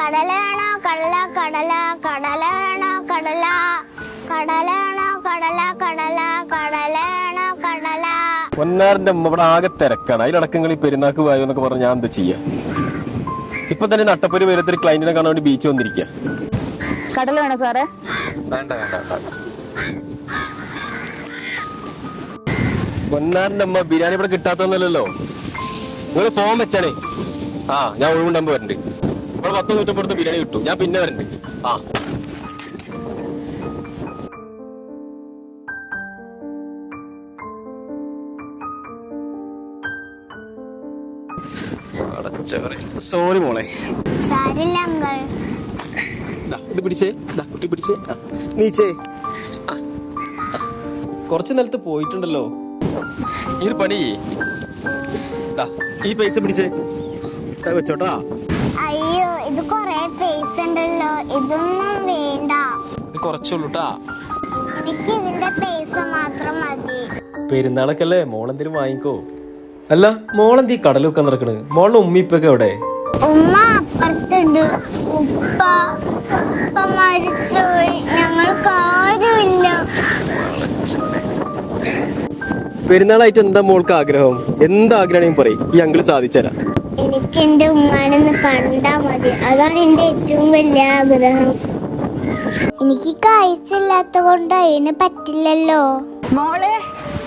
കടല വേണോ കടല കടല കടലാണോ കടല? കടലാണോ കടല കടല കടലാണോ കടല? പൊന്നാറിന്റെ ഇവിടെ ആകെ തിരക്കാണ്. അതിലടക്കങ്ങൾ ഈ പെരുന്നാക്ക് വായു എന്നൊക്കെ പറഞ്ഞ് ഞാൻ എന്താ ചെയ്യാ? ഇപ്പൊ തന്നെ നട്ടപ്പൊരു വരത്തിൽ ക്ലൈന്റിനെ കാണാൻ വേണ്ടി ബീച്ച് വന്നിരിക്കുക കടല വേണോ സാറേ? വേണ്ട വേണ്ട വേണ്ട. പൊന്നാറിന്റെ അമ്മ ബിരിയാണി ഇവിടെ കിട്ടാത്തല്ലോ നിങ്ങൾ ഫോൺ വെച്ചാണേ. ആ ഞാൻ ഒഴിവുണ്ടാകുമ്പോ വരണ്ട്. ഇവിടെ പത്ത് നൂറ്റമ്പത് ബിരിയാണി കിട്ടും. ഞാൻ പിന്നെ വരണ്ട് ആ. സോറി മോളെ. ഇത് പിടിച്ചേ. ദാ, കുട്ടി പിടിച്ചേ. നീച്ചേ. കുറച്ച് നിലത്ത് പോയിട്ടുണ്ടല്ലോ. ഈ ഒരു പണി ദാ, ഈ പൈസ പിടിച്ചേ. വെച്ചോട്ടാ. ഉണ്ടല്ലോ ഇതൊന്നും വേണ്ട. കുറച്ചുള്ളൂട്ടാ എനിക്ക് ഇതിന്റെ പൈസ മാത്രം മതി. പെരുന്നാളൊക്കെ അല്ലേ മോളെന്തേലും വാങ്ങിക്കോ. അല്ല മോളെന്തീ കടലൊക്കെ നടക്കണ്? മോളുടെ ഉമ്മിപ്പൊക്കെ എവിടെ? ഉമ്മ അപ്പുറത്തുണ്ട്. ഉപ്പ ഉപ്പ മരിച്ചുപോയി ഞങ്ങൾക്ക് ആരുമില്ല പെരുന്നാളായിട്ട് എന്താ മോൾക്ക് ആഗ്രഹം? എന്താഗ്രഹം പറയും. ഈ അങ്കിൾ സാധിച്ചുതരാം എനിക്ക് എന്റെ ഉമ്മാനൊന്ന് കണ്ടാ മതി. അതാണ് എന്റെ ഏറ്റവും വലിയ ആഗ്രഹം. എനിക്ക് കാഴ്ചയില്ലാത്ത കൊണ്ട് അതിന് പറ്റില്ലല്ലോ. മോളെ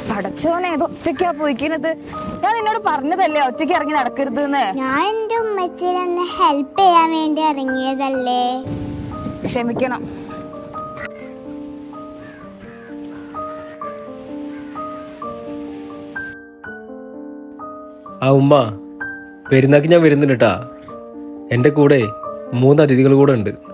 പടച്ചോനെ ഇത് ഒറ്റയ്ക്കാ പോയിക്കുന്നത് ഞാൻ നിന്നോട് പറഞ്ഞതല്ലേ ഒറ്റയ്ക്ക് ഇറങ്ങി നടക്കരുത് ഞാൻ എന്റെ ഉമ്മച്ചിനൊന്ന് ഹെൽപ്പ് ചെയ്യാൻ വേണ്ടി ഇറങ്ങിയതല്ലേ? ക്ഷമിക്കണം. ആ ഉമ്മ പെരുന്നാക്ക് ഞാൻ വരുന്നുണ്ട് കേട്ടാ എന്റെ കൂടെ മൂന്ന് അതിഥികൾ കൂടെ ഉണ്ട്.